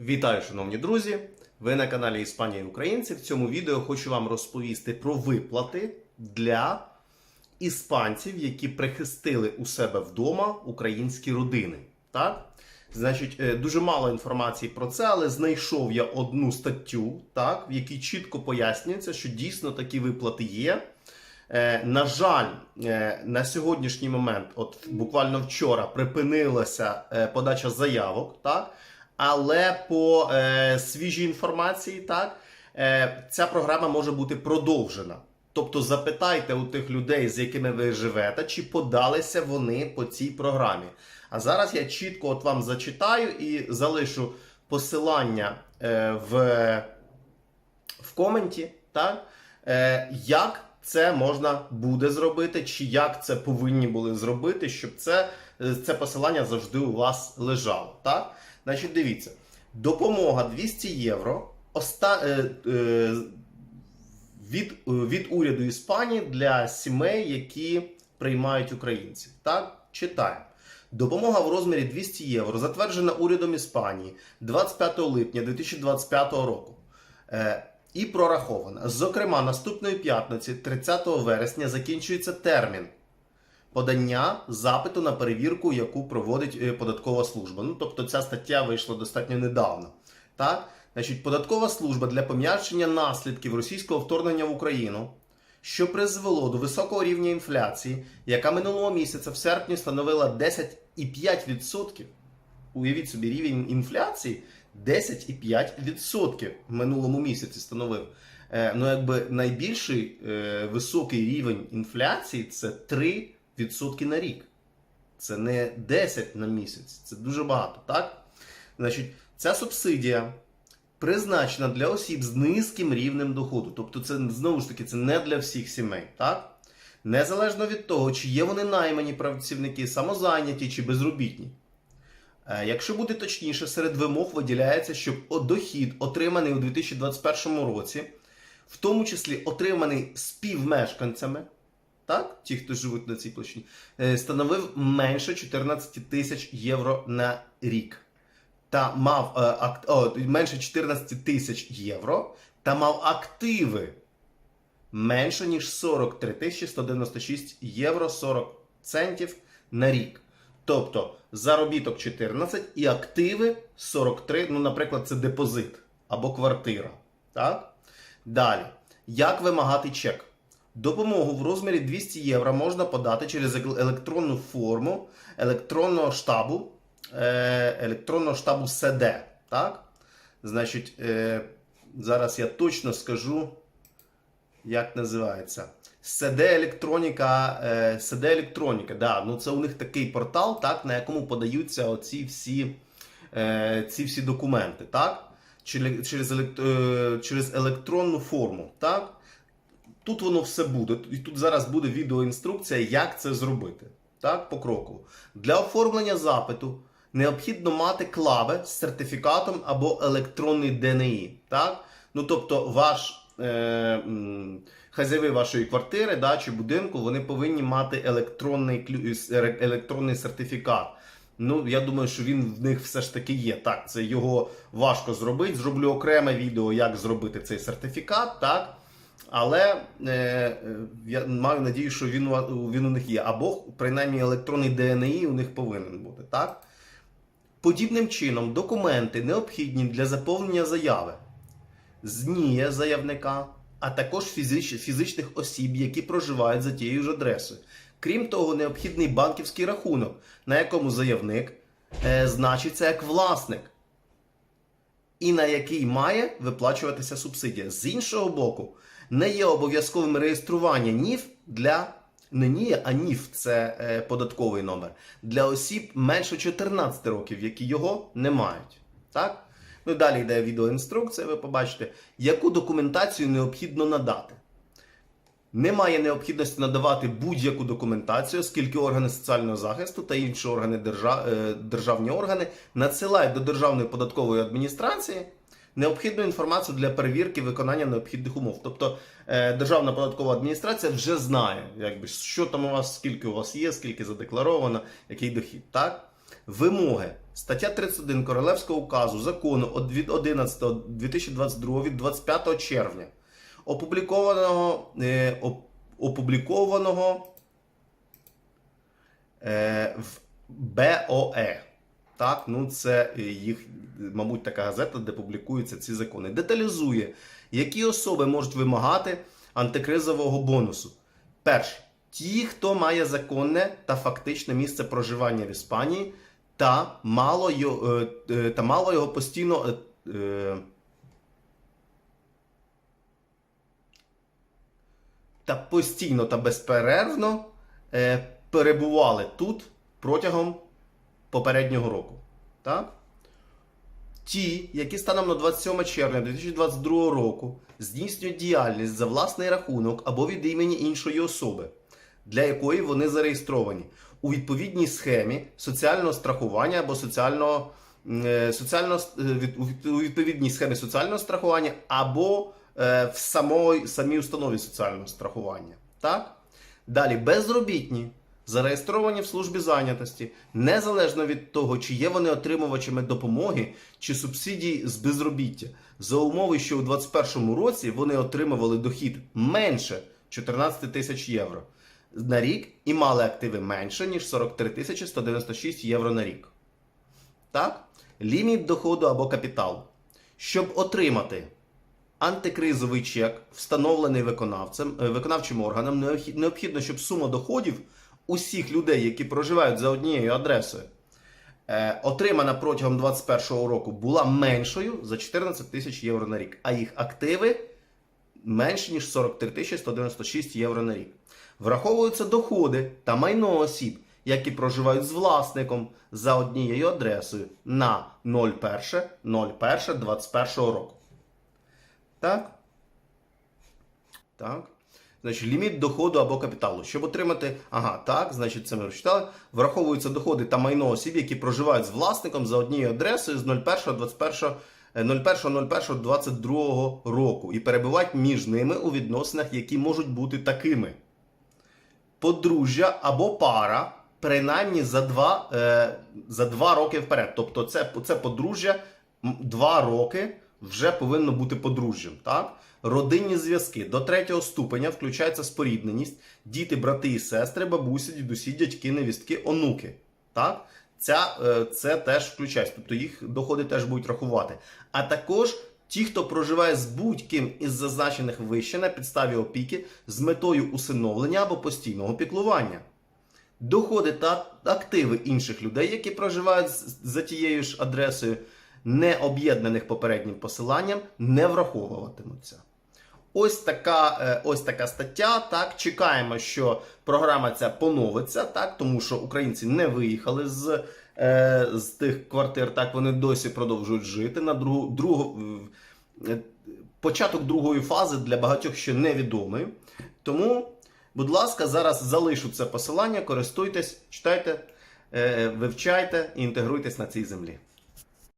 Вітаю, шановні друзі! Ви на каналі Іспанія і Українці. В цьому відео хочу вам розповісти про виплати для іспанців, які прихистили у себе вдома українські родини. Так? Значить, е, дуже мало інформації про це, але знайшов я одну статтю, так, в якій чітко пояснюється, що дійсно такі виплати є. Е, на жаль, е, на сьогоднішній момент, от буквально вчора, припинилася подача заявок, так? Але по е, свіжій інформації, так, е, ця програма може бути продовжена. Тобто запитайте у тих людей, з якими ви живете, чи подалися вони по цій програмі. А зараз я чітко от вам зачитаю і залишу посилання е, в, в коменті, так, е, як це можна буде зробити, чи як це повинні були зробити, щоб це, е, це посилання завжди у вас лежало. Так? Значить, дивіться, допомога 200 євро оста, е, е, від, е, від уряду Іспанії для сімей, які приймають українців. Так, читаємо. Допомога в розмірі 200 євро затверджена урядом Іспанії 25 липня 2025 року. Е, і прорахована. Зокрема, наступної п'ятниці, 30 вересня, закінчується термін подання запиту на перевірку, яку проводить е, податкова служба. Ну, тобто ця стаття вийшла достатньо недавно. Так? Значить, податкова служба для пом'якшення наслідків російського вторгнення в Україну, що призвело до високого рівня інфляції, яка минулого місяця в серпні становила 10,5%. Уявіть собі, рівень інфляції 10,5% в минулому місяці становив. Е, ну, якби найбільший е, високий рівень інфляції це 3% на рік. Це не 10 на місяць, це дуже багато, так? Значить, ця субсидія призначена для осіб з низьким рівнем доходу. Тобто, це знову ж таки це не для всіх сімей, так? Незалежно від того, чи є вони наймані працівники, самозайняті чи безробітні. Е, Якщо бути точніше, серед вимог виділяється, щоб дохід, отриманий у 2021 році, в тому числі отриманий співмешканцями, так, ті, хто живуть на цій площині, е, становив менше 14 тисяч євро на рік. Та мав е, о, менше 14 тисяч євро та мав активи менше ніж 43 тисячі 196 євро 40 центів на рік. Тобто заробіток 14 і активи 43, ну, наприклад, це депозит або квартира. Так? Далі. Як вимагати чек? Допомогу в розмірі 200 євро можна подати через електронну форму електронного штабу, е, електронного штабу СД. Так? Значить, е, зараз я точно скажу, як називається. СД електроніка, е, СД електроніка, да, ну це у них такий портал, так, на якому подаються оці всі, ці всі документи, так? Через електронну форму. Так? Тут воно все буде. І тут зараз буде відеоінструкція, як це зробити. Так, по кроку. Для оформлення запиту необхідно мати клави з сертифікатом або електронний ДНІ. Так? Ну, тобто, ваш е, м, хазяєви вашої квартири да, чи будинку вони повинні мати електронний, е, електронний сертифікат. Ну, я думаю, що він в них все ж таки є. Так, це його важко зробити. Зроблю окреме відео, як зробити цей сертифікат, так. Але е, е, я маю надію, що він, він у них є. Або принаймні електронний ДНІ у них повинен бути. Так? Подібним чином, документи необхідні для заповнення заяви з НІЄ заявника, а також фізич, фізичних осіб, які проживають за тією ж адресою. Крім того, необхідний банківський рахунок, на якому заявник е, значиться як власник і на який має виплачуватися субсидія. З іншого боку, не є обов'язковим реєстрування НІФ для не НІЄ, а НІФ це е, податковий номер для осіб менше 14 років, які його не мають. Так? Ну і далі йде відеоінструкція, ви побачите, яку документацію необхідно надати. Немає необхідності надавати будь-яку документацію, оскільки органи соціального захисту та інші органи держа- е, державні органи надсилають до Державної податкової адміністрації необхідну інформацію для перевірки виконання необхідних умов. Тобто е, Державна податкова адміністрація вже знає, якби, що там у вас, скільки у вас є, скільки задекларовано, який дохід. Так? Вимоги. Стаття 31 Королевського указу закону від 11.2022 від 25 червня, опублікованого, е, опублікованого е, в БОЕ. Так, ну це е, їх, мабуть, така газета, де публікуються ці закони. Деталізує, які особи можуть вимагати антикризового бонусу. Перше, ті, хто має законне та фактичне місце проживання в Іспанії, та мало його, е, е, та мало його постійно. та постійно та безперервно перебували тут протягом попереднього року. Так? Ті, які станом на 27 червня 2022 року здійснюють діяльність за власний рахунок або від імені іншої особи, для якої вони зареєстровані у відповідній схемі соціального страхування або соціального, е, соціального е, у відповідній схемі соціального страхування або е, в самої, самій установі соціального страхування. Так? Далі безробітні, зареєстровані в службі зайнятості, незалежно від того, чи є вони отримувачами допомоги чи субсидій з безробіття, за умови, що у 2021 році вони отримували дохід менше 14 тисяч євро на рік і мали активи менше, ніж 43 тисячі 196 євро на рік. Так? Ліміт доходу або капіталу. Щоб отримати антикризовий чек, встановлений виконавцем, е, виконавчим органом, необхідно, щоб сума доходів усіх людей, які проживають за однією адресою, е, отримана протягом 2021 року, була меншою за 14 тисяч євро на рік, а їх активи менше, ніж 43 тисячі 196 євро на рік. Враховуються доходи та майно осіб, які проживають з власником за однією адресою на 01.01.21 року. Так? Так. Значить, ліміт доходу або капіталу. Щоб отримати, ага, так, значить, це ми розчитали. Враховуються доходи та майно осіб, які проживають з власником за однією адресою з 01.21 е, 01.01.22 року і перебувають між ними у відносинах, які можуть бути такими. Подружжя або пара принаймні за два, е, за два роки вперед. Тобто це, це подружжя м, два роки вже повинно бути подружжям. Так? Родинні зв'язки до третього ступеня включається спорідненість, діти, брати і сестри, бабусі, дідусі, дядьки, невістки, онуки. Так? Ця, е, це теж включається, тобто їх доходи теж будуть рахувати. А також ті, хто проживає з будь-ким із зазначених вище на підставі опіки з метою усиновлення або постійного піклування. Доходи та активи інших людей, які проживають за тією ж адресою, не об'єднаних попереднім посиланням, не враховуватимуться. Ось така, е, ось така стаття. Так, чекаємо, що програма ця поновиться, так, тому що українці не виїхали з, е, з тих квартир, так вони досі продовжують жити. На другу, другу, е, початок другої фази для багатьох ще невідомий. Тому, будь ласка, зараз залишу це посилання, користуйтесь, читайте, вивчайте і інтегруйтесь на цій землі.